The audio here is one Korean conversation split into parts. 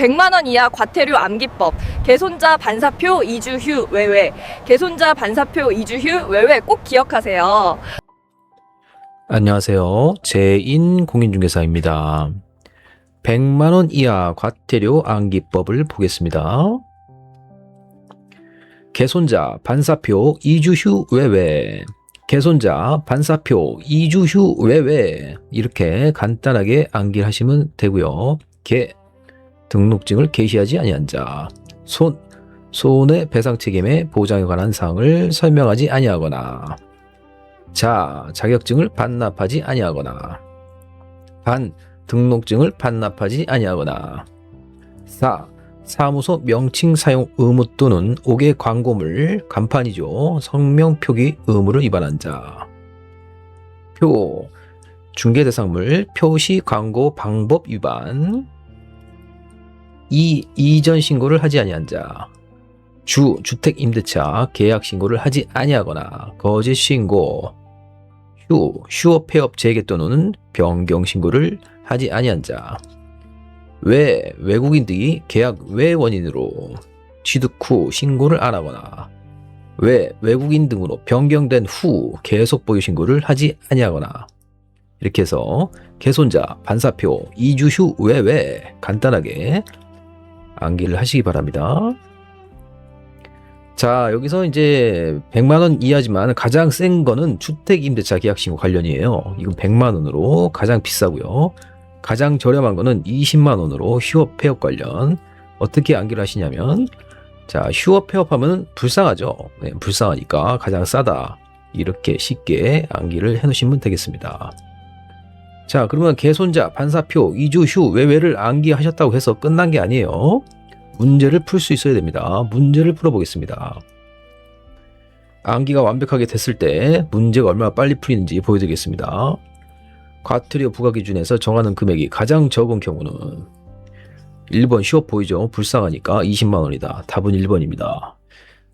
100만 원 이하 과태료 암기법, 개손자 반사표 이주휴 외외, 개손자 반사표 이주휴 외외 꼭 기억하세요. 안녕하세요. 제인 공인중개사입니다. 100만 원 이하 과태료 암기법을 보겠습니다. 개손자 반사표 2주 후 외외 개손자 반사표 2주 후 외외 이렇게 간단하게 암기를 하시면 되고요. 개 등록증을 게시하지 아니한 자. 손 손의 배상 책임의 보장에 관한 사항을 설명하지 아니하거나 자, 자격증을 반납하지 아니하거나 반, 등록증을 반납하지 아니하거나 4. 사무소 명칭 사용 의무 또는 5개 광고물 간판이죠. 성명 표기 의무를 위반한 자. 표 중개 대상물 표시 광고 방법 위반 2. 이전 신고를 하지 아니한 자. 주 주택 임대차 계약 신고를 하지 아니하거나 거짓 신고 휴 휴업 폐업 재개 또는 변경 신고를 하지 아니한 자. 외 외국인들이 계약 외 원인으로 취득 후 신고를 안 하거나 외 외국인 등으로 변경된 후 계속 보유 신고를 하지 아니하거나 이렇게 해서 개손자 반사표 2주 후 외 외 간단하게 암기를 하시기 바랍니다. 자, 여기서 이제 100만 원 이하지만 가장 센 거는 주택 임대차 계약 신고 관련이에요. 이건 100만 원으로 가장 비싸고요. 가장 저렴한 거는 20만 원으로 휴업 폐업 관련. 어떻게 암기를 하시냐면 자, 휴업 폐업하면 불쌍하죠. 네, 불쌍하니까 가장 싸다. 이렇게 쉽게 암기를 해 놓으시면 되겠습니다. 자, 그러면 개손자 반사표 2주 후 외외를 암기하셨다고 해서 끝난 게 아니에요. 문제를 풀 수 있어야 됩니다. 문제를 풀어보겠습니다. 암기가 완벽하게 됐을 때 문제가 얼마나 빨리 풀리는지 보여드리겠습니다. 과태료 부과 기준에서 정하는 금액이 가장 적은 경우는 1번 휴업 보이죠? 불쌍하니까 20만 원이다. 답은 1번입니다.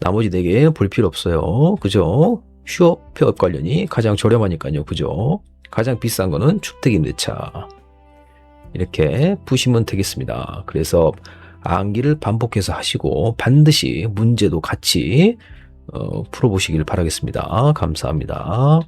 나머지 4개 볼 필요 없어요. 그죠? 휴업 폐업 관련이 가장 저렴하니까요. 그죠? 가장 비싼 거는 주택임대차. 이렇게 푸시면 되겠습니다. 그래서 암기를 반복해서 하시고 반드시 문제도 같이 어, 풀어보시길 바라겠습니다. 감사합니다.